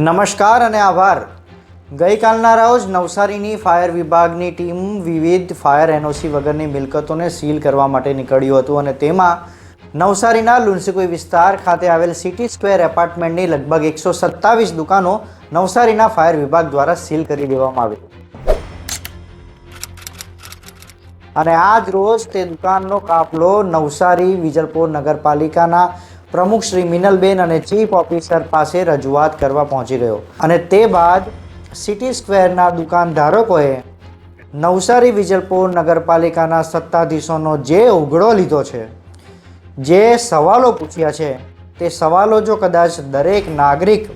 નમસ્કાર અને આભાર. ગઈકાલના રોજ નવસારીની ફાયર વિભાગની ટીમ વિવિધ ફાયર એનઓસી વગરની મિલકતોને સીલ કરવા માટે નીકળ્યું હતું અને તેમાં નવસારીના લુન્સીકુઈ વિસ્તાર ખાતે આવેલ સિટી સ્ક્વેર એપાર્ટમેન્ટની લગભગ એકસો સત્તાવીસ દુકાનો નવસારીના ફાયર વિભાગ દ્વારા સીલ કરી દેવામાં આવી. અને આજ રોજ તે દુકાનનો કાફલો નવસારી વિજલપોર નગરપાલિકાના પ્રમુખ શ્રી મિનલબેન અને ચીફ ઓફિસર પાસે રજૂઆત કરવા પહોંચી ગયો. અને તે બાદ સિટી સ્ક્વેરના દુકાનધારકોએ નવસારી વિજલપુર નગરપાલિકાના સત્તાધીશોનો જે ઉઘડો લીધો છે, જે સવાલો પૂછ્યા છે, તે સવાલો જો કદાચ દરેક નાગરિક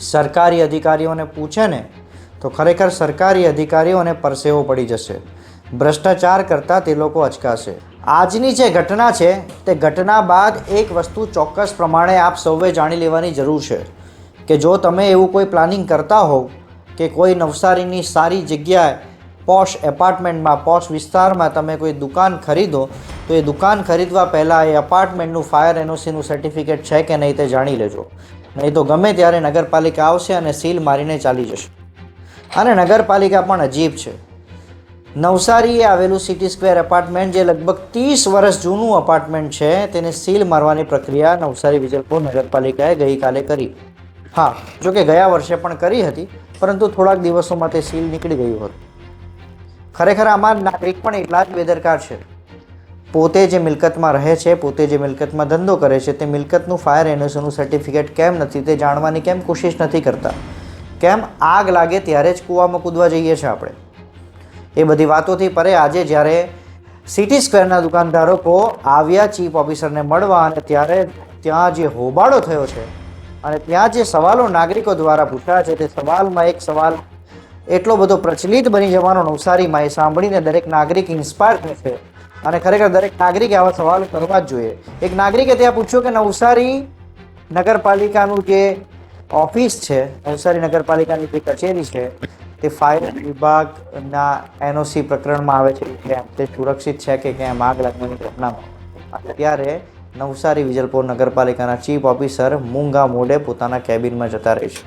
સરકારી અધિકારીઓને પૂછે ને, તો ખરેખર સરકારી અધિકારીઓને પરસેવો પડી જશે. ભ્રષ્ટાચાર કરતાં તે લોકો અચકાશે. આજની જે ઘટના છે, તે ઘટના બાદ એક વસ્તુ ચોક્કસ પ્રમાણે આપ સૌએ જાણી લેવાની જરૂર છે કે જો તમે એવું કોઈ પ્લાનિંગ કરતા હોવ કે કોઈ નવસારીની સારી જગ્યાએ પોશ એપાર્ટમેન્ટમાં, પોશ વિસ્તારમાં તમે કોઈ દુકાન ખરીદો, તો એ દુકાન ખરીદવા પહેલાં એ એપાર્ટમેન્ટનું ફાયર એનઓસીનું સર્ટિફિકેટ છે કે નહીં તે જાણી લેજો. નહીં તો ગમે ત્યારે નગરપાલિકા આવશે અને સીલ મારીને ચાલી જશે. અને નગરપાલિકા પણ અજીબ છે. નવસારીએ આવેલું સિટી સ્ક્વેર એપાર્ટમેન્ટ જે લગભગ ત્રીસ વર્ષ જૂનું અપાર્ટમેન્ટ છે, તેને સીલ મારવાની પ્રક્રિયા નવસારી વિજલપુર નગરપાલિકાએ ગઈકાલે કરી. હા, જોકે ગયા વર્ષે પણ કરી હતી, પરંતુ થોડાક દિવસોમાં તે સીલ નીકળી ગયું હતું. ખરેખર આમાં નાગરિક પણ એટલા જ બેદરકાર છે. પોતે જે મિલકતમાં રહે છે, પોતે જે મિલકતમાં ધંધો કરે છે, તે મિલકતનું ફાયર એનઓસીનું સર્ટિફિકેટ કેમ નથી, તે જાણવાની કેમ કોશિશ નથી કરતા? કેમ આગ લાગે ત્યારે જ કૂવામાં કૂદવા જઈએ છીએ આપણે? એ બધી વાતોથી પરે આજે જ્યારે સિટી સ્ક્વેરના દુકાનધારકો આવ્યા ચીફ ઓફિસરને મળવા અને ત્યારે ત્યાં જે હોબાળો થયો છે અને ત્યાં જે સવાલો નાગરિકો દ્વારા પૂછાયા છે, તે સવાલમાં એક સવાલ એટલો બધો પ્રચલિત બની જવાનો નવસારીમાં એ સાંભળીને દરેક નાગરિક ઇન્સ્પાયર થશે અને ખરેખર દરેક નાગરિકે આવા સવાલ કરવા જ જોઈએ. એક નાગરિકે ત્યાં પૂછ્યું કે નવસારી નગરપાલિકાનું જે ઓફિસ છે, નવસારી નગરપાલિકાની જે કચેરી છે તે ફાયર વિભાગના એનઓસી પ્રકરણમાં આવે છે કેમ તે સુરક્ષિત છે કે કેમ? આગ લાગવાની ઘટનામાં. અત્યારે નવસારી વિજલપોર નગરપાલિકાના ચીફ ઓફિસર મૂંગા મોઢે પોતાના કેબિનમાં જતા રહે છે.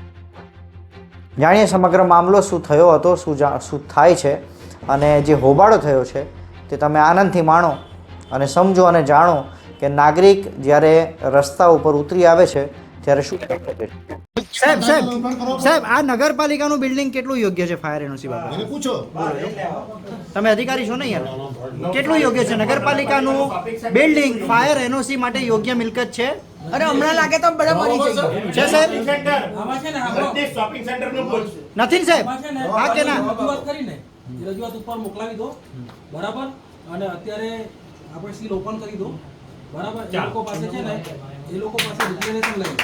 જાણીએ સમગ્ર મામલો શું થયો હતો, શું શું થાય છે અને જે હોબાળો થયો છે તે તમે આનંદથી માણો અને સમજો અને જાણો કે નાગરિક જ્યારે રસ્તા ઉપર ઉતરી આવે છે, ત્યારે શું થઈ શકે છે? સાહેબ સાહેબ સાહેબ આ નગરપાલિકાનું બિલ્ડિંગ કેટલું યોગ્ય છે ફાયર એનઓસી બાબતે? પૂછો. તમે અધિકારી છો ને યાર? કેટલું યોગ્ય છે? નગરપાલિકાનું બિલ્ડિંગ ફાયર એનઓસી માટે યોગ્ય મિલકત છે? અરે હમણાં લાગે તો બધા મરી જશે. છે સાહેબ? Shopping centre. નું પૂછ નથી સાહેબ? હા કે ના? રજૂઆત કરીને રજૂઆત ઉપર મોકલાવી દો. બરાબર? અને અત્યારે આપણે સીલ ઓપન કરી દો. બરાબર? એ લોકો પાસે છે ને એ લોકો પાસે ડિક્લેરેશન લઈ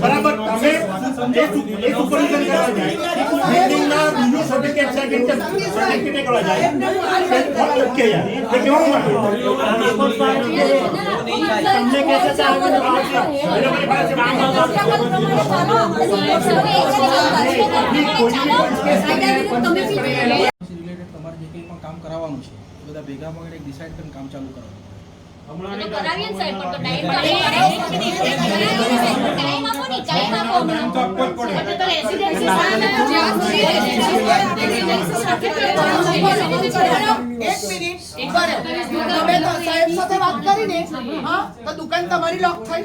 બરાબર? તમારે જે કંઈ પણ કામ કરાવવાનું છે બધા ભેગા મળીને એક ડિસાઇડ કરીને કામ ચાલુ કરો દુકાન તમારી લોક થઈ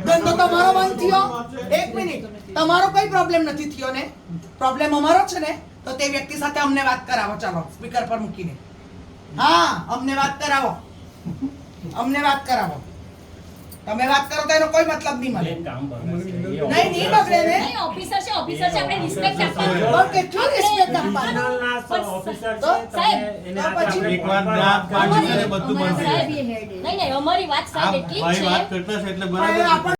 ધંધો તમારો બંધ થયો એક મિનિટ તમારો કઈ પ્રોબ્લેમ નથી થયો ને પ્રોબ્લેમ અમારો છે ને તો તે વ્યક્તિ સાથે અમને વાત કરાવો ચાલો સ્પીકર પર મૂકીને હા અમને વાત કરાવો અમને વાત કરાવો. તમે વાત કરો તો એનો કોઈ મતલબ નહીં મળે. નહીં નહીં બગડે ને. નહીં ઓફિસર છે ઓફિસર છે આપણે રિસ્પેક્ટ આપવાનો. પણ કેટલું રિસ્પેક્ટ આપવાનું. તો સાહેબ તો પછી એકવાર કાઢી અમારી- બધું બંધ નહીં નહીં અમારી વાત સાહેબ એટલી છે. વાત કરતા છે એટલે બરાબર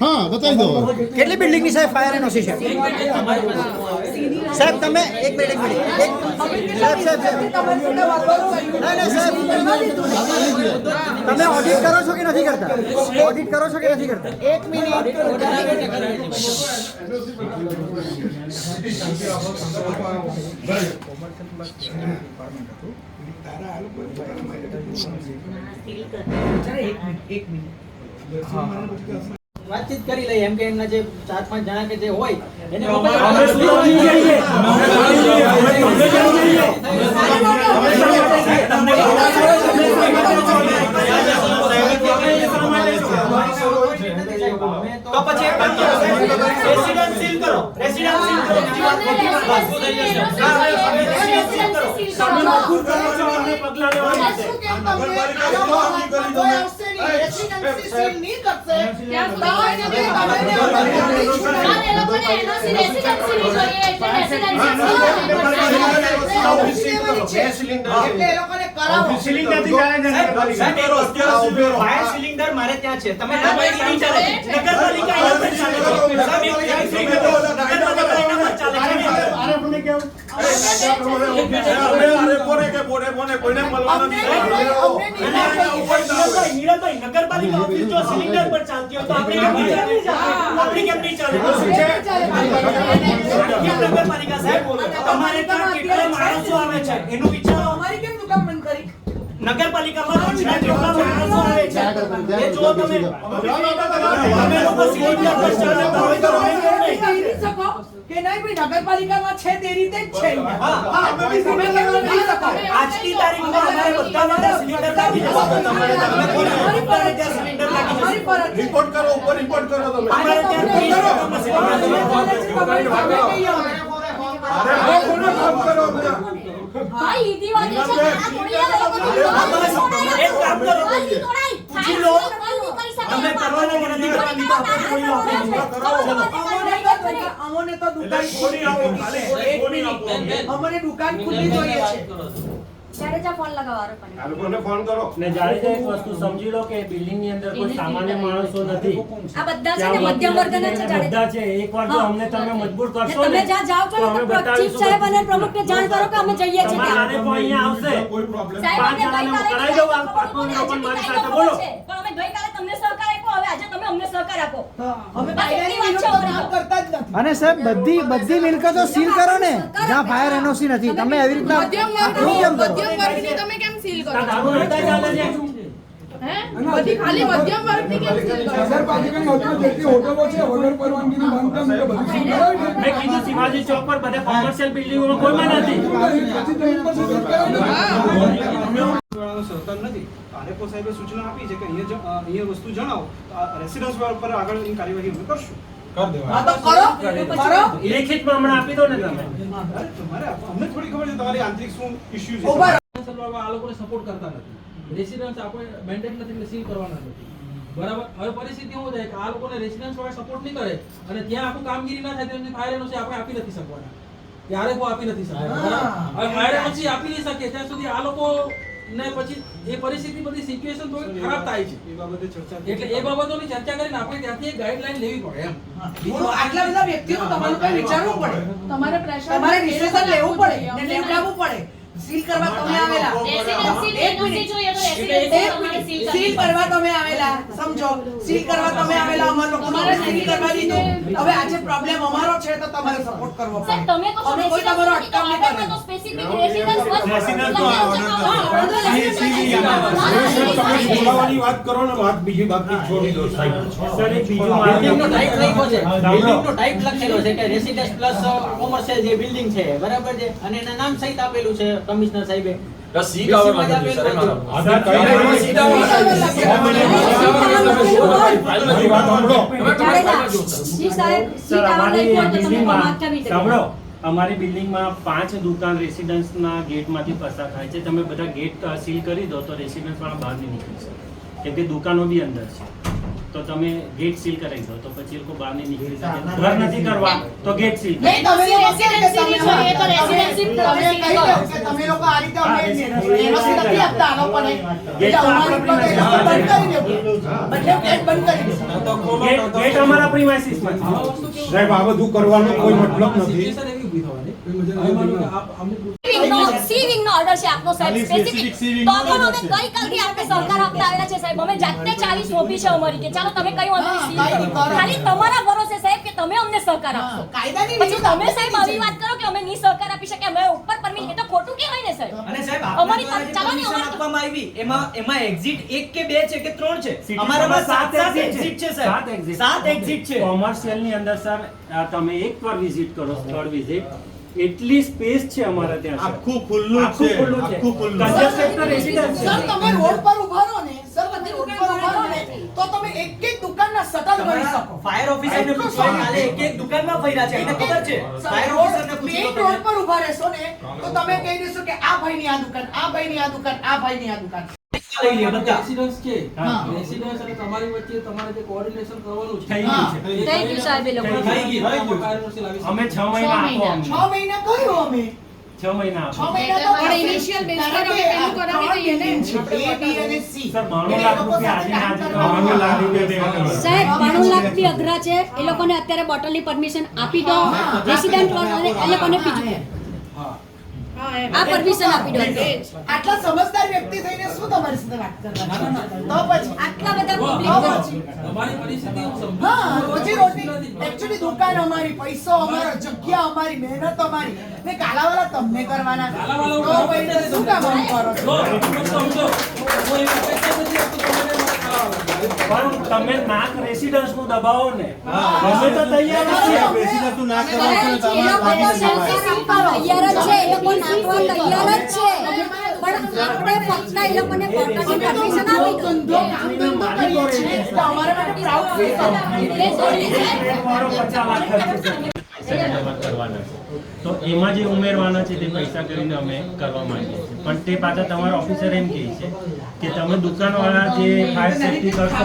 હા. બતાવી દો કેટલી બિલ્ડિંગની સાહેબ ફાયર એનઓસી છે સાહેબ? તમે એક મિનિટ એક મિનિટ સાહેબ. તમે ઓડિટ કરો છો કે નથી કરતા? ઓડિટ કરો છો કે નથી કરતા? એક મિનિટ વાતચીત કરી લઈએ. એમ કે એમના જે ચાર પાંચ જણા કે જે હોય એને તો પછી એક કામ કરો. રેસિડેન્ટ સીલ કરો. રેસિડેન્ટ સીલ કરો. બીજી વાત ખોટી વાત થઈ જશે. હા, હવે કરો. તમે મજબૂર કરો છો અને પગલાં લેવાની છે. શું કેમ તમને આનો મહત્વ કોઈ આવશે નહીં. રેસિડેન્સી સીલ નહીં કરશે. ત્યાં સુધી તમે ને અમારી છૂટ હા, એ લોકોને એનઓસી રેસિડેન્સી જોઈએ. એટલે રેસિડેન્સી લોકોને કરાવો. ફાયર સિલિન્ડર મારે ત્યાં છે. તમે ના પાડી નહીં ચાલે નગરપાલિકા એના પર ચાલે છે. સાહેબ, એક ફાયર સિલિન્ડર નગરપાલિકા એના પર ચાલે છે. અમને અમને નીરજભાઈ, નીરજભાઈ, નગરપાલિકા ઓફિસ જો સિલિન્ડર પર ચાલતી હોય તો આપણે કેમ નહીં ચાલે? આપણે કેમ નહીં ચાલે? કેમ નગરપાલિકા સાહેબ? તમારે ત્યાં કેટલા માણસો આવે છે? એનું વિચારો નગરપાલિકામાં રોજના કેટલા માણસો આવે છે એ જુઓ તમે. તમે લોકો સિલિન્ડર પર ચાલતા હોય તો નહીં? શકો કે નહીં ભાઈ નગરપાલિકામાં છે તે રીતે જ છે આજની તારીખમાં અમારે બધાને સિલિન્ડર લાગી જશે. તમારે તમે બોલો, બધાને ત્યાં સિલિન્ડર લાગી જશે. અમારી ફરજ છે. રિપોર્ટ કરો ઉપર રિપોર્ટ કરો તમે. અમારે ત્યાં સિલિન્ડર. અરે કોને ભાઈ ઈદી વાગે છે આ થોડી એક કામ કરો પૂછી લો. અમે કરવાના નથી કરવાની તો આપણે કોઈ નથી. અમને તો દુકાન- ખોલી. આપો અમને દુકાન ખુલ્લી જોઈએ છે ત્યારે ફોન લગાવવાનો પણ આ લોકોને ફોન કરો. ને જાણીતા એક વસ્તુ સમજી લો કે બિલ્ડિંગની અંદર કોઈ સામાન્ય માણસો નથી. આ બધા છે ને મધ્યમ વર્ગના છે જાણે. બધા છે. એકવાર જો અમને તમે મજબૂર કરશો તમે જ્યાં જાઓ છો તો ને અમે તો ચીફ સાહેબ અને જાણ કરો કે અમે જઈએ છીએ તમારા ત્યાં. અહીંયા આવશે. કોઈ પ્રોબ્લેમ સાહેબ, પાંચ ગઈકાલે કરાવી દઉં, આ ખબર પાટનું હતી, લોકોને આજે મારી સાથે બોલો. પણ અમે ગઈકાલે તમને સહકાર આપ્યો હવે આજે તમે અમને સહકાર આપો. અને સાહેબ બધી બધી મિલકતો સીલ કરો ને જ્યાં ફાયર એનઓસી નથી. તમે એવી રીતના મધ્યમ વર્ગની કરો? મધ્યમ વર્ગની તમે કેમ સીલ કરો આ દારૂ નતા ચાલે છે? હે? બધી ખાલી મધ્યમ વર્ગની કેમ સીલ કરો નગરપાલિકાની હદમાં જેટલી હોટલો છે વગર પરવાનગીની બાંધકામ એ બધું સીલ કરાવી મેં કીધું શિવાજી ચોક પર બધા કોમર્શિયલ કોઈમાં નથી. આરએફઓ સાહેબે સૂચના આપી છે કે અહીંયા અહીંયા વસ્તુ જણાવો રેસિડન્સ પર આગળની કાર્યવાહી અમે કરશું. હા તો કરો. કરો લેખિતમાં હમણાં આપી દો ને તમે. તમારે અમને થોડી ખબર છે તમારી આંતરિક શું ઇસ્યુ છે? ઊભા રહો. ચલાવવા આ લોકોને સપોર્ટ કરતા નથી. રેસિડન્સ આપણે મેન્ડેટ નથી એટલે સીલ કરવાના નથી. બરાબર? હવે પરિસ્થિતિ એવું થાય કે આ લોકોને રેસિડન્સ વાળા સપોર્ટ નહીં કરે અને ત્યાં આખું કામગીરી ના થાય તો એમની ફાયર એનઓસી આપણે આપી નથી શકવાના. ત્યારે કોઈ આપી નથી શકતા હવે ફાયર એનઓસી આપી નહીં શકે ત્યાં સુધી આ લોકો ને પછી એ પરિસ્થિતિ બધી સિચ્યુએશન થોડી ખરાબ થાય છે. એ બાબતે ચર્ચા એટલે એ બાબતોની ચર્ચા કરીને આપણે ત્યાંથી એક ગાઈડલાઈન લેવી પડે એમ. આટલા બધા વ્યક્તિઓ તમારું કઈ વિચારવું પડે? તમારે પ્રેશર તમારે ડિસિઝન લેવું પડે? ને લેવડાવવું પડે? સીલ કરવા તમે આવેલા. સીલ કરવા તમે આવેલા. સમજો. સીલ કરવા તમે આવેલા અમાર લોકો સીલ કરવા દીધું. હવે આજે પ્રોબ્લેમ અમારો છે તો તમારે સપોર્ટ કરવો પડે. તમે તો અમે કોઈ તમારો અટકાવ નહીં ઓર્ડરમાં તો કરે સ્પેસિફિક રેસિડન્સ બોલાવવાની વાત કરો ને વાત બીજી બાબત છોડી દો સાહેબ. સર એક બીજું બિલ્ડિંગનો ટાઈપ લખ્યો છે. સાંભળો. બિલ્ડિંગનો ટાઈપ લખેલો છે કે રેસિડેન્સ પ્લસ કોમર્શિયલ જે બિલ્ડિંગ છે બરાબર છે? અને એના નામ સહિત આપેલું છે. કમિશનર સાહેબે. અમારી બિલ્ડિંગમાં પાંચ દુકાન રેસિડન્સના ગેટમાંથી પસાર થાય છે. તમે બધા ગેટ સીલ કરી દો તો રેસિડન્સ વાળા બહાર નહીં નીકળી શકે. કેમ કે દુકાનો બી અંદર છે. તો તમે ગેટ સીલ કરાવી દો તો પછી એ લોકો બહાર નહીં નીકળી શકે ઘર નથી કરવા તો ગેટ સીલ નહીં તમે લોકો કે રેસિડેન્સી તમે જોઈએ તો રેસિડેન્સી તમે તમે કહી દો કે તમે લોકો આ રીતે અમે resident નથી આપતા આ લોકોને. એટલે અમારી પર એ લોકો બંધ કરી દે. એટલે ગેટ બંધ કરી દેવું ગેટ ગેટ અમારા પ્રિમાઇસીસમાં છે આવા વસ્તુ કેવું? સાહેબ આ બધું કરવાનો કોઈ મતલબ નથી. Situation એવી ઊભી થવાની. હવે માનો કે આપ અમને સીવિંગનો સીવિંગનો ઓર્ડર છે આપનો સાહેબ સ્પેસિફિક તો પણ અમે કઈ કાલથી આપણે સહકાર આપતા આવ્યા છે સાહેબ. અમે જાતે ચાવી સોંપી છે અમારી કે ચાલો તમે કઈ વાંધો નહીં. ખાલી તમારા ભરોસે સાહેબ કે તમે અમને સહકાર આપશો. કાયદાની પછી તમે સાહેબ આવી વાત કરો કે અમે નહીં સહકાર આપી શકીએ અમે ઉપર પરમિટ એ તો ખોટું કહેવાય ને સાહેબ. અને સાહેબ અમારી ચાલો ને આપવામાં આવી એમાં એમાં એક્ઝિટ એક કે બે છે કે ત્રણ છે? અમારામાં સાત સાત સાત exit એક્ઝિટ છે સાહેબ. exit. એક્ઝિટ છે. કોમર્શિયલની અંદર સર તમે એક વાર વિઝિટ કરો સ્થળ વિઝિટ એટલી સ્પેસ છે અમારા ત્યાં આખું ખુલ્લું છે ખુલ્લું છે. આખું ખુલ્લું તો છે. સર તમે રોડ પર ઊભા રહો ને સર તમે રોડ પર ઊભા રહો ને તો તમે એક એક દુકાનના સતત ભરી શકો. ફાયર ઓફિસરને એટલું પૂછો કાલે એક એક દુકાનમાં ફર્યા છે એને ખબર છે? ફાયર ઓફિસરને પૂછી લો રોડ પર ઊભા રહેશો ને તો તમે કહી દેશો કે આ ભાઈની આ દુકાન આ ભાઈની આ દુકાન આ ભાઈની આ દુકાન. લઈ બધા. રેસિડન્સ છે. રેસિડન્સ અને તમારી વચ્ચે તમારે જે કોઓર્ડિનેશન કરવાનું છે. થઈ ગયું એ થઈ ગયું સાહેબ એ લોકો. થઈ ગયું. અમે છ મહિના આપો મહિના કહ્યું અમે? છ મહિના છ મહિના તો પણ થશે. initial base પર કારણ અમે કે પેલું આ કરાવી ત્રણ દઈએ ને. building છે, A, B અને C. સર, બાણું એટલે લાખ એ લોકો રૂપિયા સાથે આજે કામ આજે કરવાનું. બાણું લાખ રૂપિયા દેવા કરવાના. સાહેબ બાણું લાખથી અઘરા છે. એ લોકોને અત્યારે બોટલની પરમિશન આપી દો. રેસિડેન્ટ એ લોકોને એમ. આ પરમિશન આપી દો. આટલા સમજદાર વ્યક્તિ થઈને શું તમારી સાથે વાત કરવાની? તો પછી. આટલા બધા પબ્લિક. તમારી પરિસ્થિતિ હું સમજુ. હા રોજી રોટી. એક્ચ્યુઅલી દુકાન અમારી પૈસો અમારો જગ્યા અમારી મહેનત અમારી. ને કાલાવાલા તમને કરવાના. કાલાવાલા તો ભાઈ શું કામ કરો છો? સમજો. હું પણ તમે નાક રેસિડન્સનું દબાવો ને. અમે તો તૈયાર જ છીએ. રેસિડન્સનું નાક લોકો તો તૈયાર જ છે એ લોકો નાખવા તૈયાર જ છે. પણ આપણે ફક્ત એ લોકોને પોતાની પરમિશન આપી દો. ધંધો કામ ધંધો કરીએ છીએ. તો અમારા માટે પ્રાઉડ ફીલ વાળો પચાસ લાખ ખર્ચ તો એમાં જે ઉમેરવાના છે તે પૈસા કરીને અમે કરવા માંગીએ છીએ. પણ તે પાછા તમારા ઓફિસર એમ કહે છે કે તમે દુકાનવાળા જે ફાયર સેફ્ટી કરશો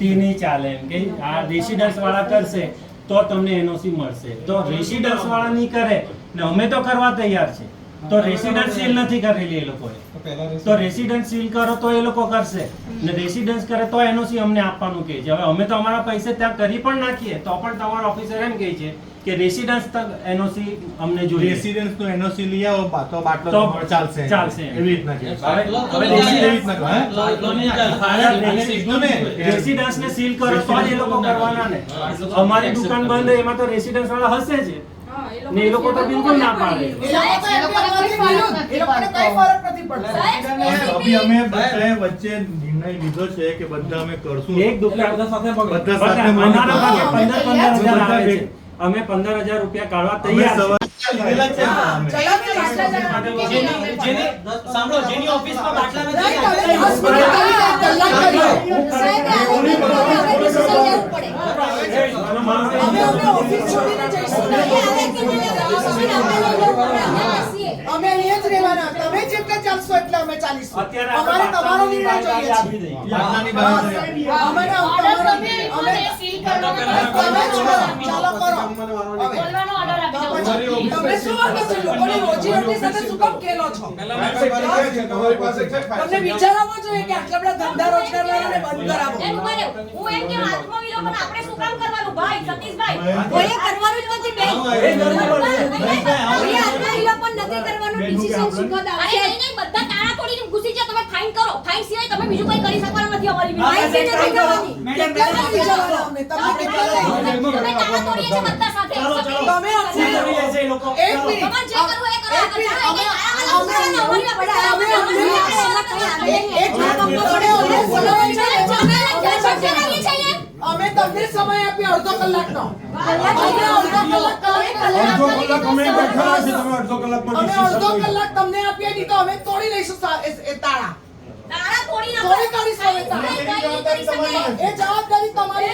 તે નહીં ચાલે એમ કે આ રેસિડન્સ વાળા કરશે તો તમને એનઓસી મળશે. તો રેસિડન્સ વાળા નહીં કરે ને અમે તો કરવા તૈયાર છે. તો રેસિડન્સ સીલ નથી કરેલી એ લોકોએ. તો રેસિડન્સ સીલ કરો તો એ લોકો કરશે. ને રેસિડન્સ કરે તો એનઓસી અમને આપવાનું કહે છે. હવે અમે તો અમારા પૈસે ત્યાં કરી પણ નાખીએ. તો પણ તમારા ઓફિસર એમ કહે છે કે રેસિડન્સ એનઓસી અમને જોઈએ. રેસિડન્સનું એનઓસી લઈ આવો તો બાટલો તો ચાલશે. ચાલશે. એવી રીતના કે હવે એવી રેસિડન્સ ને રેસિડન્સ ને સીલ કરો તો એ લોકો કરવાના ને. અમારી દુકાન બંધ એમાં તો રેસિડન્સ વાળા હશે જ. ને એ લોકો તો બિલકુલ ના પાડે. એ લોકો. એ લોકોને કઈ ફરક નથી પડતો. અભી અમે બધાએ વચ્ચે નિર્ણય લીધો છે કે બધા અમે કરશું. એક દુકાન બધા સાથે બધા સાથે મળીને અમારા ભાગે અમે પંદર તૈયાર પંદર હજાર છીએ. આવે છે. અમે પંદર હજાર રૂપિયા કાઢવા તૈયાર અમે. ઓફિસ છોડીને જઈશું નહીં. આવે કે મને decision અમે અહીંયા જ રહેવાના તમે જેટલા ચાલશો એટલે અમે ચાલીશું અમારે તમારો નિર્ણય જોઈએ છે. અમે અમે તમે જ ચાલો કરો હવે બોલવાનો ઓર્ડર આપી દો તમે શું વાંધો છે લોકોની રોજી સાથે શું કામ ખેલો છો તમને વિચારવો જોઈએ કે આટલા બધા ધંધા રોજગાર વાળાને બંધ કરાવો એમ ઊભા રહો. હું એમ કેમ આત્મવિલોપન આપણે શું કામ કરવાનું ભાઈ સતીશભાઈ કોઈએ કરવાનું જ નથી બેન આત્મવિલોપન નથી કરવાનું decision સુખદ અરે આવશે નહીં નહીં બધા તાળા તોડીને ઘૂસી જાઓ તમે ફાઇન કરો ફાઇન સિવાય તમે બીજું કંઈ કરી શકવાના નથી અમારી ફાઇન વિરુદ્ધ. નથી કરવાની મેડમ, કેટલા વાર વિચારવાના અમને તમે કેટલા વાર તમે તાળા તોડીએ છે બધા સાથે તમે અમને એ લોકો. એક મિનિટ તમારે જે કરવું એ કરો મિનિટ મિનિટ અમે તમને સમય આપ્યો અડધો કલાકનો. અમે અડધો કલાક અડધો કલાક અમે તમે અડધો કલાકમાં અમે અડધો કલાક તમને આપ્યા નહીં તો અમે તોડી લઈશું તાળા. તાળા તોડી નાખો. તોડી કાઢીશું અમે તાળા. એ જવાબદારી તમારી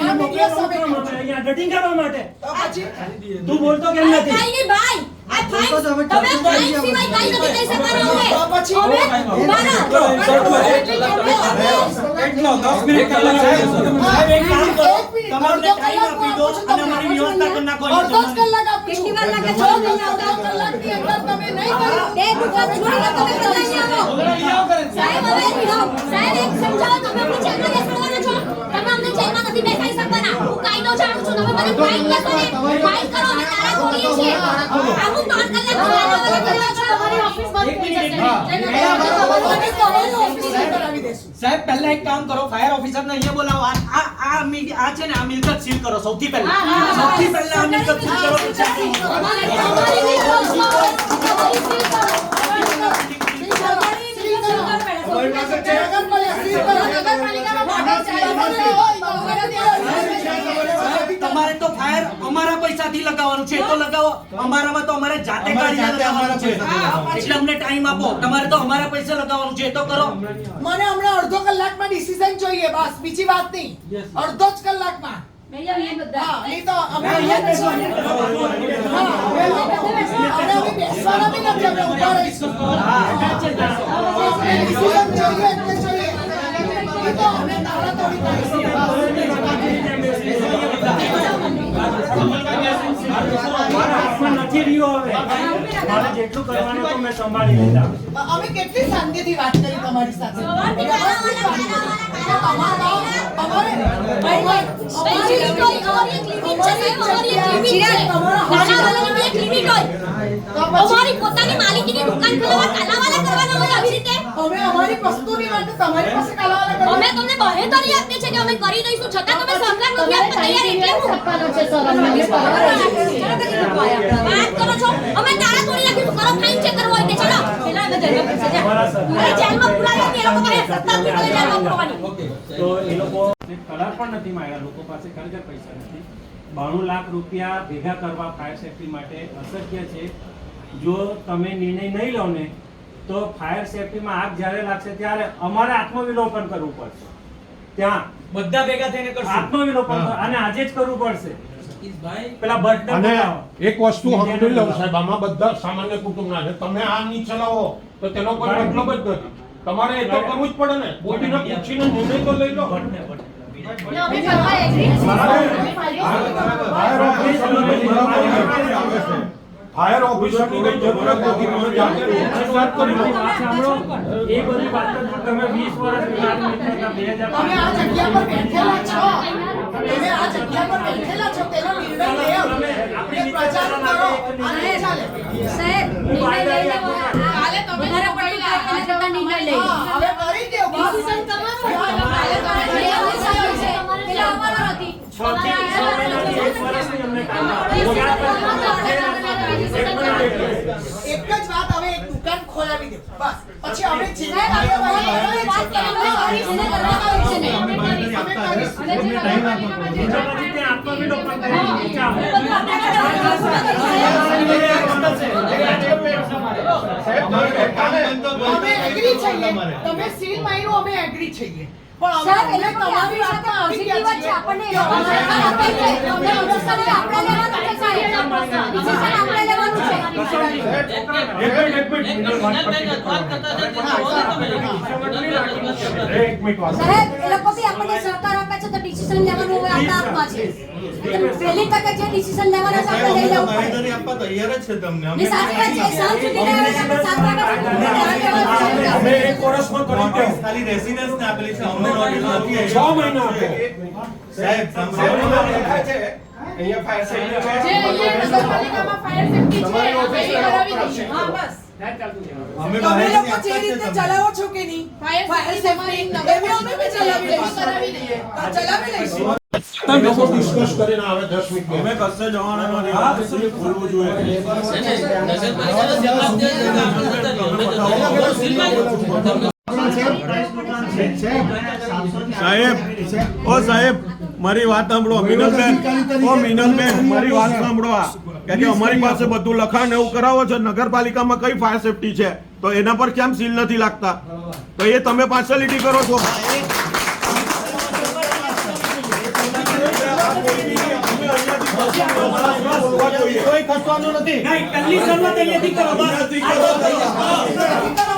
આ મીડિયા સામે અહીંયા ડટિંગ કરવા માટે તો પછી તું બોલતો કેમ નથી? ભાઈ. ફાઇન- તમે નથી કહી પછી મિનિટ કલાક એક ટાઈમ આપી દો અને વ્યવસ્થા કરી નાખો અડધો કલાક આપું અંદર નહીં કરો બે છોડીને આવો. સાહેબ હવે સાહેબ એક સમજાવો તમે પૂછે જેલમાં નથી બેસાડી શકવાના હું કાયદો જાણું છું તમે મને ફાઇન લેશો ને ફાઇન કરો અમે તારા છોડીએ છીએ આ હું ત્રણ કલાક તમારી ઓફિસ બંધ થઈ જશે સાહેબ પહેલા એક કામ કરો ફાયર ઓફિસર ને અહીંયા બોલાવો આ આ આ છે ને આ મિલકત સીલ કરો સૌથી પહેલા સૌથી પહેલા આ મિલકત સીલ કરો અમારી સીલ કરો તમારે તો ફાયર અમારા પૈસાથી લગાવવાનું છે તો લગાવો અમારામાં તો અમારે જાતે કાઢીને લગાવવાનું છે એટલે અમને ટાઈમ આપો તમારે તો અમારા પૈસા લગાવવાનું છે તો કરો મને હમણાં અડધો કલાકમાં ડિસિઝન જોઈએ બસ બીજી વાત નહીં અડધો જ કલાકમાં અમે તો અમે કેટલી શાંતિથી વાત કરી તમારી સાથે. અમારે છે છે પોતાની માલિકીની દુકાન ખોલવા કાલાવાલા કરવાના હોય આવી રીતે અમે અમારી વસ્તુની માટે તમારી પાસે કાલાવાલા કરવા. અમે તમને બાહેધરી આપીએ છે કે અમે કરી દઈશું. છતાં તમે સહકાર નથી આપતા તૈયાર એટલે હું? વાત કરો છો અમે તાળા તોડી નાખીશું કરો ફાઇન ચેક કરવો હોય તે ચલો પેલા અમે જેલમાં પૂછે છે અરે જેલમાં પુરાવી એ લોકો પાસે સત્તા નથી મને જેલમાં પુરવાની તો એ લોકો કલર પણ નથી માંગ્યા લોકો પાસે ખરેખર પૈસા નથી બાણું લાખ રૂપિયા ભેગા કરવા ફાયર સેફટી માટે અશક્ય છે જો તમે નિર્ણય નહીં લો ને તો ફાયર સેફટીમાં આગ જ્યારે લાગશે ત્યારે અમારે આત્મવિલોપન કરવું પડશે. ત્યાં. બધા ભેગા થઈને કરશું. આત્મવિલોપન અને આજે જ કરવું પડશે. અને એક વસ્તુ સમજી લઉં સાહેબ આમાં બધા સામાન્ય કુટુંબના છે તમે આ નહીં ચલાવો તો તેનો કોઈ મતલબ જ નથી તમારે એ તો કરવું જ પડે ને બોલીને પૂછીને નિર્ણય તો લઈ લો બટને, ફાયર ઓફિસરની કઈ જરૂરત નથી તમે જાતે વાત કરી લો સાંભળો. એ બધી વાત તમે 20 વર્ષ પહેલા મિત્રતા 2000 તમે આ જગ્યા પર બેઠેલા છો. તમે આ જગ્યા પર બેઠેલા છો તેનો નિર્ણય લેવો કે પ્રચાર કરો. અને ચાલે. સાહેબ નિર્ણય લઈ લેવો. કાલે તમે એના કરતાં નિર્ણય લઈ હવે કરી દો ડિસિઝન તમારું કાલે તમે છે પેલા અમારો નથી. છ થી છ વર્ષની અમને ટાઈમ એક જ વાત હવે એક દુકાન ખોલાવી દે બસ પછી અમે જે કાર્યવાહી. અમે એગ્રી છીએ તમે સીલ માર્યું અમે એગ્રી છીએ પણ સાહેબ અમે તમારી વાતમાં આવી ગયા છીએ. આપણને સરકાર આપે છે અમને અનુસાર આપણે લેવાનું છે. સાહેબ ડિસિઝન આપણે લેવાનું છે. એક મિનિટ એક મિનિટ. એક મિનિટ. વાત સાહેબ એ લોકો બી આપણને સહકાર આપે છે તો ડિસિઝન લેવાનું હોય આપણા હાથમાં છે. પહેલી તકે જે ડિસિઝન લેવાના છે આપણે લઈ લેવું પડે. આપવા તૈયાર જ છે તમને. ની સાચી વાત છે સાંજ સુધી ના સાત વાગ્યા સુધી લેવા અમે ખાલી આપેલી છે. અમને નોટિસ નથી છ મહિના આપો. સાહેબ સાંભળો. જે અહીંયા નગરપાલિકામાં ફાયર સેફટી છે એ કરાવી દઈએ. હા બસ. અમે તમે લોકો જે રીતે ચલાવો છો કે નહીં? ફાયર ફાયર સેફટી તમારી અમે બી ચલાવી લઈશું. કરાવી લઈએ ચલાવી લઈશું. તમે લોકો ડિસ્કસ કરીને આવે દસ મિનિટ અમે કશે જવાના નથી. આ બધું ખોલવું જોઈએ સાહેબ ઓ સાહેબ મારી વાત સાંભળો મિનલબેન ઓ મિનલબેન મારી વાત સાંભળો આ. કે કે અમારી પાસે બધું લખાણ એવું કરાવો છો નગરપાલિકામાં કઈ ફાયર સેફટી છે? તો એના પર કેમ સીલ નથી લાગતા? તો એ તમે પાર્શલિટી કરો છો. કોઈ ખસવાનું નથી. નહીં પહેલી શરૂઆત અહીંયાથી કરો. બસ. કરો.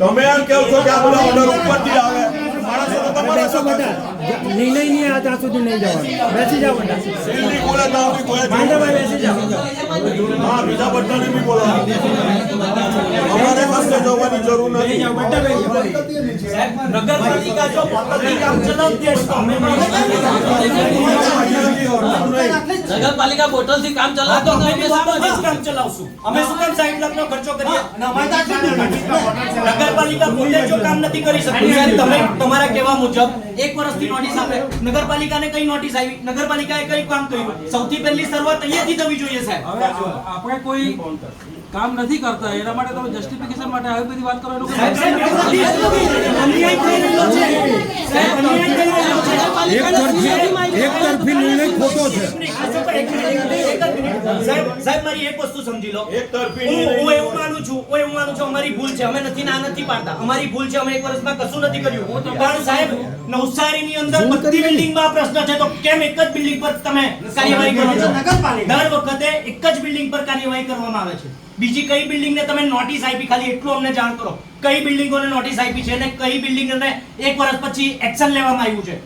તમે એમ કેવ છો કે આ બધા ઓર્ડર ઉપરથી આવે. માણસો તો તમારા શું બધા નિર્ણય નહીં આ ત્યાં સુધી નહીં જવાનું. બેસી જાવ બેટા. હા બીજા બધાને બી બોલાવો. અમારે પાસે જવાની જરૂર નથી. નગરપાલિકા જો કામ ચલાવતી હોય તો અમે નગરપાલિકા બોટલથી કામ ચલાવતો અમે કામ ચલાવશું. અમે શું કામ સાઠ લાખનો ખર્ચો કરીએ? નગરપાલિકા પોતે જો કામ નથી કરી શકતી. તમે તમારા કહેવા મુજબ એક વર્ષથી નોટિસ આપે. નગરપાલિકાને કઈ નોટિસ આવી? નગરપાલિકાએ કઈ કામ કર્યું? સૌથી પહેલી શરૂઆત અહીંયાથી થવી જોઈએ સાહેબ. આપણે કોઈ કામ નથી કરતા એના માટે તમે જસ્ટિફિકેશન માટે આવી બધી વાત કરો સાહેબ, અન્યાય થઈ રહ્યો છે. સાહેબ, અન્યાય થઈ રહ્યો છે. એક તરફી નિર્ણય ખોટો છે. સાહેબ સાહેબ મારી એક વસ્તુ સમજી લો. એક તરફી હું એવું માનું છું હું એવું માનું છું અમારી ભૂલ છે અમે નથી ના નથી પાડતા. અમારી ભૂલ છે અમે એક વર્ષમાં કશું નથી કર્યું. પણ સાહેબ નવસારીની અંદર બધી બિલ્ડિંગમાં પ્રશ્ન છે તો કેમ એક જ બિલ્ડિંગ પર તમે કાર્યવાહી કરો છો? દર વખતે એક જ બિલ્ડિંગ પર કાર્યવાહી કરવામાં આવે છે. બીજી કઈ બિલ્ડિંગને તમે નોટિસ આપી? ખાલી એટલું અમને જાણ કરો. કઈ બિલ્ડિંગોને નોટિસ આપી છે અને કઈ બિલ્ડિંગને એક વર્ષ પછી એક્શન લેવામાં આવ્યું છે?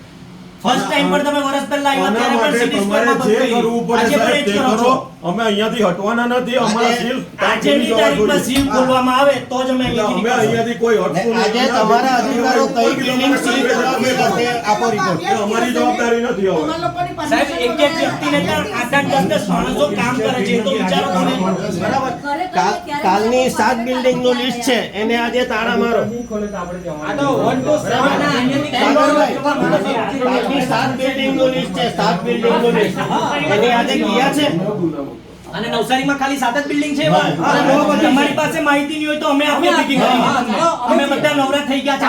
ફર્સ્ટ ટાઈમ પર તમે વર્ષ પહેલા આવ્યા ત્યારે પણ સિટી તમારે જે કરવું પડે સાહેબ તે કરી. અમે અહીંયાથી હટવાના નથી અમારા સીલ આજની તારીખમાં સીલ ખોલવામાં આવે તો જ અમે અમે અહીંયાથી કોઈ હટવું આજે તમારા અધિકારો કઈ બિલ્ડિંગ સીલ કરવા બિલ્ડિંગ આપો રિપોર્ટ અમારી જવાબદારી નથી હવે. સાહેબ એક એક વ્યક્તિને ત્યાં આઠ આઠ દસ દસ માણસો કામ કરે છે તો વિચારો તમે. બરાબર. કાલની સાત બિલ્ડિંગનું લિસ્ટ છે એને આજે તાળા મારો. કાલની સાત બિલ્ડિંગનું લિસ્ટ છે. સાત બિલ્ડિંગનું લિસ્ટ એને આજે ગયા છે. અને નવસારીમાં ખાલી સાત જ બિલ્ડિંગ છે? તમારી પાસે માહિતી નહીં હોય તો અમે meeting કરીને. અમે બધા નવરા થઈ ગયા છે.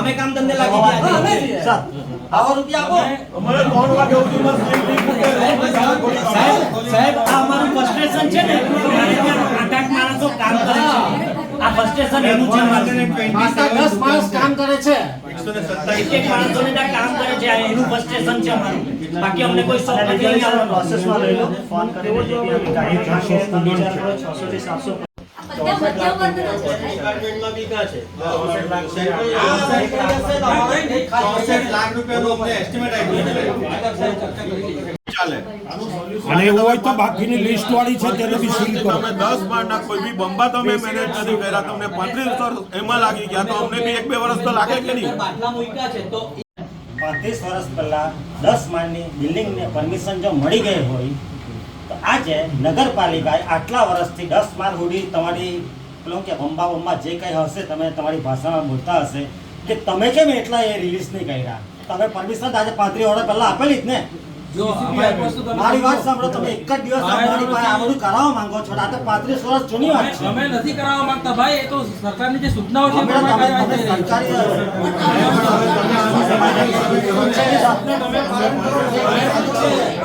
અમે કામ ધંધે લાગી ગયા છે. અમારે ત્રણ વાગે સુધીમાં સીલ નહીં ફૂટે. સાહેબ સાહેબ આ અમારું ફ્રસ્ટ્રેશન છે ને? અમારે આઠ માણસો કામ કરે છે. આ ફ્રસ્ટ્રેશન એનું છે અમારું. દસ માણસ કામ કરે છે. કામ કરે છે એનું frustration છે અમારું બાકી અમને કોઈ શોખ નથી નહીં આવવાનો. બધા મધ્યમ વર્ગના છે સાહેબ. ચાલે અને એવું હોય તો બાકીની લિસ્ટ વાળી છે તેને બી સીલ કરો. તમે દસ માળના કોઈ બી બંબા તમે મેનેજ કરી કર્યા તમને પાંત્રીસ વર્ષ એમાં લાગી ગયા તો અમને બી એક બે વર્ષ તો લાગે કે નહીં? બાટલા મૂક્યા છે તો પાંત્રીસ વર્ષ પહેલા દસ માળની બિલ્ડિંગને પરમિશન જો મળી ગઈ હોય તો આજે નગરપાલિકાએ આટલા વર્ષથી દસ માળ સુધી તમારી પેલું કે બંબા બંબા જે કંઈ હશે તમે તમારી ભાષામાં બોલતા હશે કે તમે કેમ એટલા એ રિલીઝ નહીં કર્યા? તમે પરમિશન આજે પાંત્રીસ વર્ષ પહેલા આપેલી જ ને? મારી વાત સાંભળો તમે એક જ દિવસ અમારી પાસે આ બધું કરાવવા માંગો છો આ તો પાંત્રીસ વર્ષ જૂની વાત છે અમે નથી કરાવવા માંગતા ભાઈ એ તો સરકારની જે સૂચનાઓ છે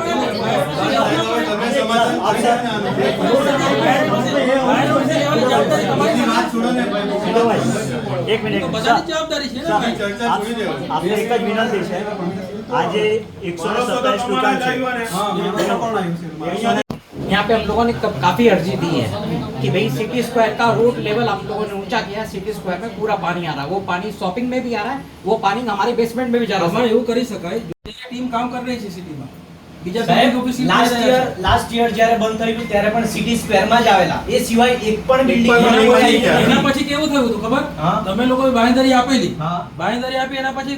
એ એક મિનિટ બધાની જવાબદારી છે ને ભાઈ આપણે એક જ વિનંતી છે આજે એકસો ને સત્તાવીસ દુકાન છે यहाँ पे हम लोगों ने कब- काफी अर्जी दी है कि भाई सिटी स्क्वायर का रोड लेवल हम लोगों ने ऊंचा किया है सिटी स्क्वायर में पूरा पानी आ रहा है वो पानी शॉपिंग में भी आ रहा है वो पानी हमारे बेसमेंट में भी जा रहा આમાં है એવું કરી શકાય જે ટીમ કામ કરી રહી છે સિટીમાં બીજા સાહેબ લાસ્ટ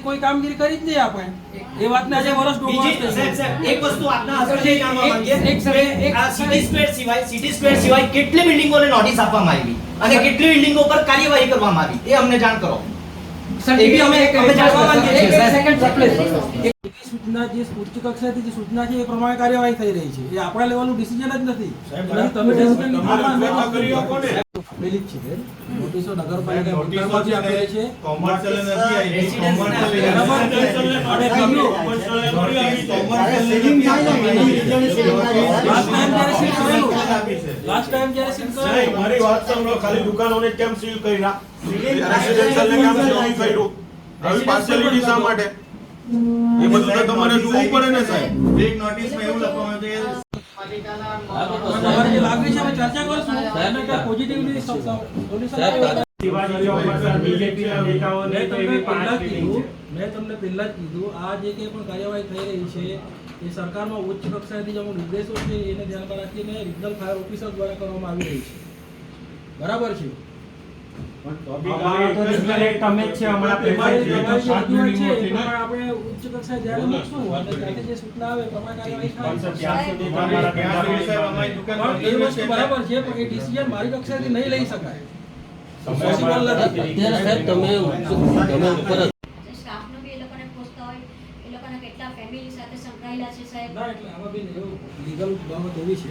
કોઈ કામગીરી કરી જ નહીં આપણે. એ વાતને વર્ષ એક વસ્તુ આપના સિટી સ્ક્વેર સિવાય સિટી સ્ક્વેર સિવાય નોટિસ આપવામાં આવી? અને કેટલી બિલ્ડિંગો પર કાર્યવાહી કરવામાં આવી? એ અમને જાણ કરો. સર એ બી અમે સૂચના જે ઉચ્ચ કક્ષાથી જે સૂચના છે એ પ્રમાણે કાર્યવાહી થઈ રહી છે એ આપણા લેવલનું ડિસિઝન જ નથી તમે છે નોટિસો નગરપાલિકા છે લાસ્ટ ટાઈમ જ્યારે સીલ કરેલું મારી વાત સાંભળો ખાલી દુકાનોને કેમ સીલ કર્યા રેસિડેન્શિયલને કેમ સીલ કર્યું આવી પાર્શિયાલિટી શા માટે એ બધું તો તમારે જોવું પડે ને સાહેબ. એક નોટિસમાં એવું લખવાનું છે તમારે જે લાગણી છે અમે ચર્ચા કરશું અને કે પોઝિટિવલી સોલ્યુશન આવે શિવાજી ચોક પર સર બીજેપીના નેતાઓને મેં તમને પહેલા જ કીધું આ જે કંઈ પણ કાર્યવાહી થઈ રહી છે એ સરકારમાં ઉચ્ચ કક્ષાએથી જે નિર્દેશો છે એને ધ્યાનમાં રાખીને રિજનલ ફાયર ઓફિસર દ્વારા કરવામાં આવી રહી છે બરાબર છે. બરાબર છે પણ એ ડિસિઝન મારી કક્ષાએથી નહીં લઈ શકાય. તમે સાહેબ ના એટલે આમાં બી લીગલ બાબત એવી છે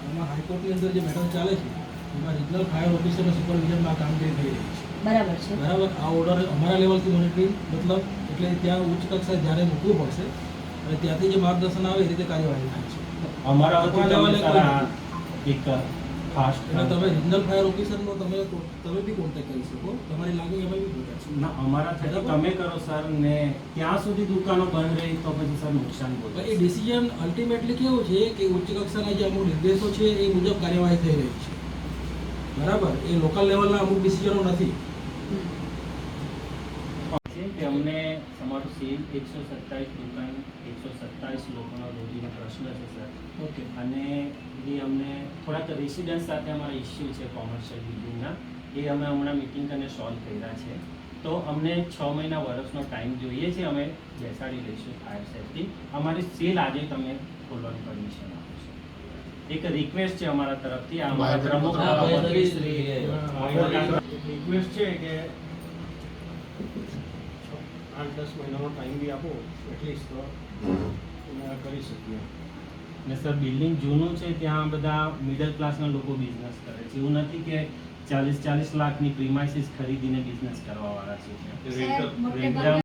આમાં હાઈકોર્ટની અંદર જે મેડમ ચાલે છે એમાં રિજનલ ફાયર ઓફિસરના સુપરવિઝનમાં કામગીરી થઈ રહી છે. બરાબર છે. બરાબર? આ ઓર્ડર અમારા લેવલથી મોનિટરિંગ મતલબ એટલે ત્યાં ઉચ્ચ કક્ષાએ ધ્યાને મૂકવું પડશે અને ત્યાંથી જે માર્ગદર્શન આવે એ રીતે કાર્યવાહી થાય છે. અમારા લેવલે એક ખાસ તમે રિજનલ ફાયર ઓફિસરનો તમે તમે બી કોન્ટેક્ટ કરી શકો. તમારી લાગણી બી ના અમારા થકી તમે કરો સર ને ત્યાં સુધી દુકાનો બંધ રહી તો પછી સર નુકસાન પણ એ ડિસિઝન અલ્ટિમેટલી કેવું છે કે ઉચ્ચ કક્ષાના જે અમુક નિર્દેશો છે એ મુજબ કાર્યવાહી થઈ રહી છે. બરાબર. એ લોકલ લેવલના અમુક ડિસિઝનો નથી. કે અમને તમારું સેલ એકસો સત્તાવીસ દુકાન એકસો સત્તાવીસ લોકોનો રોજીનો પ્રશ્ન છે સર. ઓકે. અને એ અમને થોડાક રેસિડન્સ સાથે અમારા ઇસ્યુ છે કોમર્શિયલ બિલ્ડિંગના એ અમે હમણાં મિટિંગ કરીને સોલ્વ કર્યા છે. તો અમને છ મહિના વર્ષનો ટાઈમ જોઈએ છે અમે બેસાડી લઈશું ફાયર સેફટી અમારી સેલ આજે તમે ખોલવાની પરમિશન એક રિક્વેસ્ટ છે અમારા તરફથી આ અમારા પ્રમુખ રિક્વેસ્ટ છે કે આઠ દસ મહિનાનો ટાઈમ બી આપો એટલીસ્ટ તો કરી શકીએ. ને સર બિલ્ડિંગ જૂનું છે ત્યાં બધા મિડલ ક્લાસના લોકો બિઝનેસ કરે છે. એવું નથી કે ચાલીસ ચાલીસ લાખની પ્રીમાઇસીસ ખરીદીને બિઝનેસ કરવા વાળા છે